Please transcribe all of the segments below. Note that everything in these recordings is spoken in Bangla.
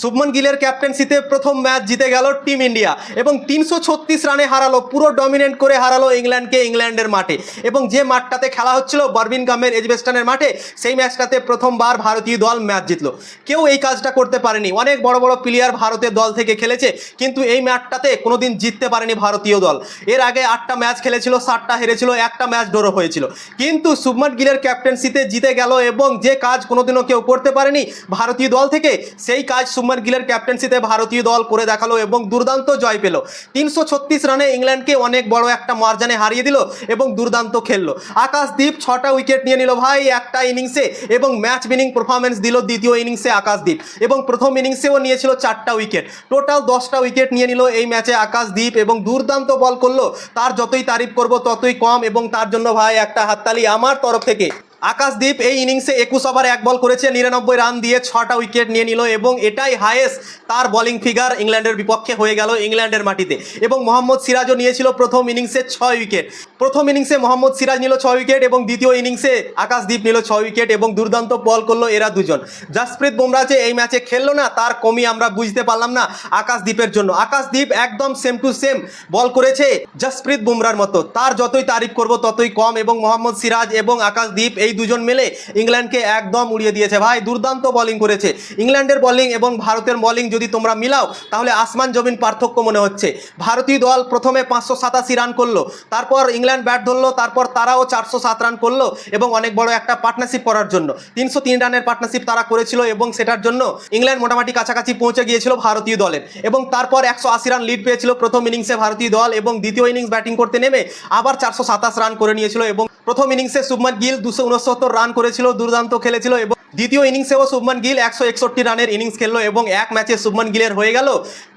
শুভমন গিলের ক্যাপ্টেন্সিতে প্রথম ম্যাচ জিতে গেল টিম ইন্ডিয়া এবং তিনশো ছত্রিশ রানে হারালো, পুরো ডমিনেট করে হারালো ইংল্যান্ডকে ইংল্যান্ডের মাঠে। এবং যে মাঠটাতে খেলা হচ্ছিল বার্মিনগামের এজবেস্টানের মাঠে, সেই ম্যাচটাতে প্রথমবার ভারতীয় দল ম্যাচ জিতলো। কেউ এই কাজটা করতে পারেনি। অনেক বড় বড় প্লেয়ার ভারতের দল থেকে খেলেছে, কিন্তু এই ম্যাচটাতে কোনোদিন জিততে পারেনি ভারতীয় দল। এর আগে আটটা ম্যাচ খেলেছিল, সাতটা হেরেছিল, একটা ম্যাচ ড্র হয়েছিল। কিন্তু শুভমন গিলের ক্যাপ্টেন্সিতে জিতে গেল এবং যে কাজ কোনোদিনও কেউ করতে পারেনি ভারতীয় দল থেকে, সেই কাজ শুভমন গিলের ক্যাপ্টেন্সিতে ভারতীয় দল করে দেখাল এবং দুর্দান্ত জয় পেল। তিনশো ছত্রিশ রানে ইংল্যান্ডকে অনেক বড় একটা মার্জানে হারিয়ে দিল এবং দুর্দান্ত খেললো। আকাশদীপ ছটা উইকেট নিয়ে নিল ভাই, একটা ইনিংসে এবং ম্যাচ উইনিং পারফরমেন্স দিল দ্বিতীয় ইনিংসে আকাশদীপ। এবং প্রথম ইনিংসেও নিয়েছিল চারটা উইকেট টোটাল দশটা উইকেট নিয়ে নিল এই ম্যাচে আকাশদীপ এবং দুর্দান্ত বল করল। তার যতই তারিফ করব ততই কম এবং তার জন্য ভাই একটা হাততালি আমার তরফ থেকে। আকাশদীপ এই ইনিংসে একুশ ওভার এক বল করেছে, নিরানব্বই রান দিয়ে ছটা উইকেট নিয়ে নিল এবং এটাই হায়েস্ট তার বলিং ফিগার ইংল্যান্ডের বিপক্ষে হয়ে গেল ইংল্যান্ডের মাটিতে। এবং মোহাম্মদ সিরাজও নিয়েছিল প্রথম ইনিংসে ছয় উইকেট। প্রথম ইনিংসে মোহাম্মদ সিরাজ নিল ছয় উইকেট এবং দ্বিতীয় ইনিংসে আকাশদীপ নিল ছয় উইকেট এবং দুর্দান্ত বল করল এরা দুজন। জাসপ্রীত বুমরা যে এই ম্যাচে খেললো না, তার কমি আমরা বুঝতে পারলাম না আকাশদীপের জন্য। আকাশদীপ একদম সেম টু সেম বল করেছে জাসপ্রীত বুমরার মতো। তার যতই তারিফ করব ততই কম এবং মোহাম্মদ সিরাজ এবং আকাশদীপ এই দুজন মিলে ইংল্যান্ডকে একদম উড়িয়ে দিয়েছে। ভাই, দুর্দান্ত বলিং করেছে। ইংল্যান্ডের বোলিং এবং ভারতের বোলিং যদি তোমরা মিলাও, তাহলে আসমান জমিন পার্থক্য মনে হচ্ছে। ভারতীয় দল প্রথমে পাঁচশো সাতাশি রান করল, তারপর ইংল্যান্ড ব্যাট ধরলো, তারপর তারাও চারশো সাত রান করল এবং অনেক বড় একটা পার্টনারশিপ করার জন্য। তিনশো তিন রানের পার্টনারশিপ তারা করেছিল এবং সেটার জন্য ইংল্যান্ড মোটামুটি কাছাকাছি পৌঁছে গিয়েছিল ভারতীয় দলের। এবং তারপর একশো আশি রান লিড পেয়েছিল প্রথম ইনিংসে ভারতীয় দল এবং দ্বিতীয় ইনিংস ব্যাটিং করতে নেমে আবার চারশো সাতাশ রান করে নিয়েছিল এবং প্রথম ইনিংসে শুভমান গিল দুশো উনসত্তর রান করেছিল, দুর্দান্ত খেলেছিল এবং দ্বিতীয় ইনিংসেও শুভমান গিল একশো একষট্টি রানের ইনিংস খেললো এবং এক ম্যাচে শুভমান গিলের হয়ে গেল।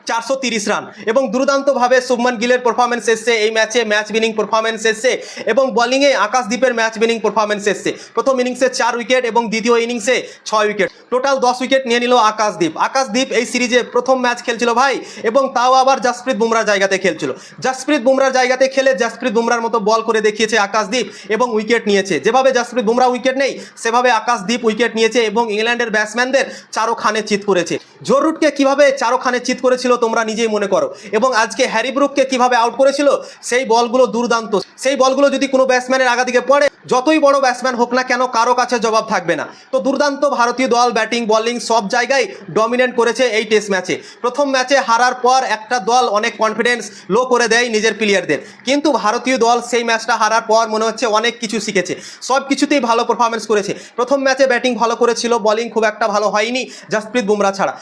চারশো রান। এবং দুর্দান্তভাবে শুভমান গিলের পারফরমেন্স এসছে, এই ম্যাচে ম্যাচ উইনিং পারফরমেন্স এসছে, এবং বোলিংয়ে আকাশদীপের ম্যাচ উইনিং পারফরমেন্স এসছে। প্রথম ইনিংসে চার উইকেট এবং দ্বিতীয় ইনিংসে ছয় উইকেট টোটাল দশ উইকেট নিয়ে নিল আকাশদীপ। আকাশদীপ এই সিরিজে প্রথম ম্যাচ খেলছিল ভাই, এবং তাও আবার জাসপ্রীত বুমরার জায়গাতে খেলছিল। জাসপ্রীত বুমরার জায়গাতে খেলে জাসপ্রীত বুমরার মতো বল করে দেখিয়েছে আকাশদীপ এবং উইকেট নিয়েছে। যেভাবে জাসপ্রীত বুমরা উইকেট নেই, সেভাবে আকাশদীপ উইকেট নিয়েছে এবং ইংল্যান্ডের ব্যাটসম্যানদের চারোখানে চিত করেছে। জরুটকে কীভাবে চারোখানে চিত করেছিল তোমরা নিজেই মনে করো। এবং আজকে হ্যারি ব্রুককে কীভাবে আউট করেছিল, সেই বলগুলো দুর্দান্ত। সেই বলগুলো যদি কোনো ব্যাটসম্যানের আগা দিকে পড়ে, যতই বড় ব্যাটসম্যান হোক না কেন, কারও কাছে জবাব থাকবে না। তো দুর্দান্ত ভারতীয় দল ব্যাটিং বলিং সব জায়গায় ডমিনেন্ট করেছে এই টেস্ট ম্যাচে প্রথম ম্যাচে হারার পর একটা দল অনেক কনফিডেন্স লো করে দেয় নিজের প্লেয়ারদের কিন্তু ভারতীয় দল সেই ম্যাচটা হারার পর মনে হচ্ছে অনেক কিছু শিখেছে। সব কিছুতেই ভালো পারফরমেন্স করেছে। প্রথম ম্যাচে ব্যাটিং ভালো করেছিল বলিং খুব একটা ভালো হয়নি, জাসপ্রীত বুমরা ছাড়া।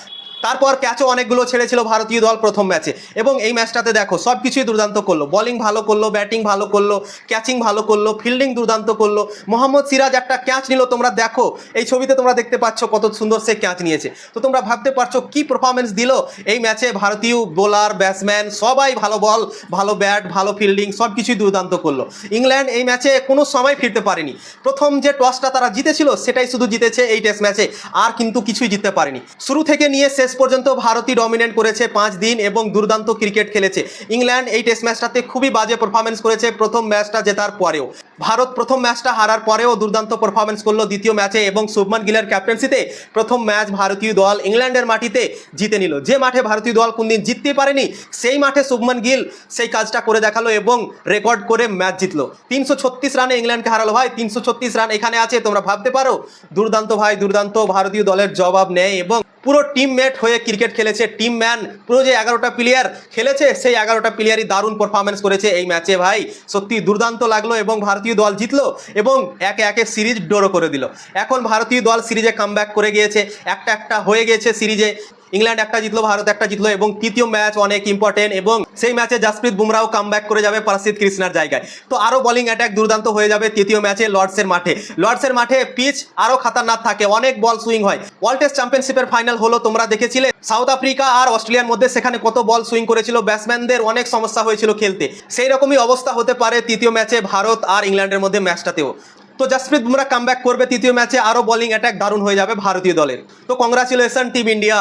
তারপর ক্যাচও অনেকগুলো ছেড়েছিল ভারতীয় দল প্রথম ম্যাচে এবং এই ম্যাচটাতে দেখো সব কিছুই দুর্দান্ত করল। বলিং ভালো করল ব্যাটিং ভালো করল ক্যাচিং ভালো করল ফিল্ডিং দুর্দান্ত করল। মোহাম্মদ সিরাজ একটা ক্যাচ নিল, তোমরা দেখো, এই ছবিতে তোমরা দেখতে পাচ্ছ কত সুন্দর সে ক্যাচ নিয়েছে। তো তোমরা ভাবতে পারছ কি পারফরমেন্স দিল? এই ম্যাচে ভারতীয় বোলার ব্যাটসম্যান সবাই ভালো বল ভালো ব্যাট ভালো ফিল্ডিং সব কিছুই দুর্দান্ত করল। ইংল্যান্ড এই ম্যাচে কোনো সময় ফিরতে পারেনি। প্রথম যে টসটা তারা জিতেছিল, সেটাই শুধু জিতেছে এই টেস্ট ম্যাচে আর কিন্তু কিছুই জিততে পারেনি। শুরু থেকে নিয়ে শেষ পর্যন্ত ভারতই ডমিনেট করেছে পাঁচ দিন এবং দুর্দান্ত ক্রিকেট খেলেছে। ইংল্যান্ড এই টেস্ট ম্যাচটাতে খুবই বাজে পারফরমেন্স করেছে প্রথম ম্যাচটা জেতার পরেও। ভারত প্রথম ম্যাচটা হারার পরেও দুর্দান্ত পারফরমেন্স করল দ্বিতীয় ম্যাচে এবং শুভমান গিলের ক্যাপ্টেন্সিতে প্রথম ম্যাচ ভারতীয় দল ইংল্যান্ডের মাটিতে জিতে নিল। যে মাঠে ভারতীয় দল কোনদিন জিততে পারেনি, সেই মাঠে শুভমান গিল সেই কাজটা করে দেখাল এবং রেকর্ড করে ম্যাচ জিতলো। তিনশো ছত্রিশ রানে ইংল্যান্ডকে হারালো ভাই, তিনশো ছত্রিশ রান এখানে আছে, তোমরা ভাবতে পারো? দুর্দান্ত ভাই, দুর্দান্ত ভারতীয় দলের জবাব নেয় এবং পুরো টিম মেট হয়ে ক্রিকেট খেলেছে। টিম ম্যান পুরো যে এগারোটা প্লেয়ার খেলেছে, সেই এগারোটা প্লেয়ারই দারুণ পারফরমেন্স করেছে এই ম্যাচে ভাই। সত্যি দুর্দান্ত লাগল এবং ভারতীয় দল জিতলো এবং একে একে সিরিজ ডোরো করে দিল। এখন ভারতীয় দল সিরিজে কাম করে গিয়েছে। একটা একটা হয়ে গেছে সিরিজে। ইংল্যান্ড একটা জিতলো, ভারত একটা জিতলো এবং তৃতীয় ম্যাচ অনেক ইম্পর্টেন্ট এবং সেই ম্যাচে জাসপ্রীত বুমরাও কাম করে যাবে পারসিদ কৃষ্ণার জায়গায়। তো আরও বলিং অ্যাটাক দুর্দান্ত হয়ে যাবে তৃতীয় ম্যাচে লর্ডসের মাঠে। লর্ডসের মাঠে পিচ আরও খাতারনাক থাকে, অনেক বল সুইং হয়। ওয়ার্ল্ড টেস্ট চ্যাম্পিয়নশিপের ফাইনাল হলো, তোমরা দেখেছিলে। সাউথ আফ্রিকা আর অস্ট্রেলিয়ার মধ্যে সেখানে কত বল সুইং করেছিল ব্যাটসম্যানদের অনেক সমস্যা হয়েছিল খেলতে। সেই রকমই অবস্থা হতে পারে তৃতীয় ম্যাচে ভারত আর ইংল্যান্ডের মধ্যে ম্যাচটাতেও তো জাসপ্রীত বুমরা কাম করবে তৃতীয় ম্যাচে আরও বলিং অ্যাটাক দারুণ হয়ে যাবে ভারতীয় দলের। তো কংগ্রাচুলেশন টিম ইন্ডিয়া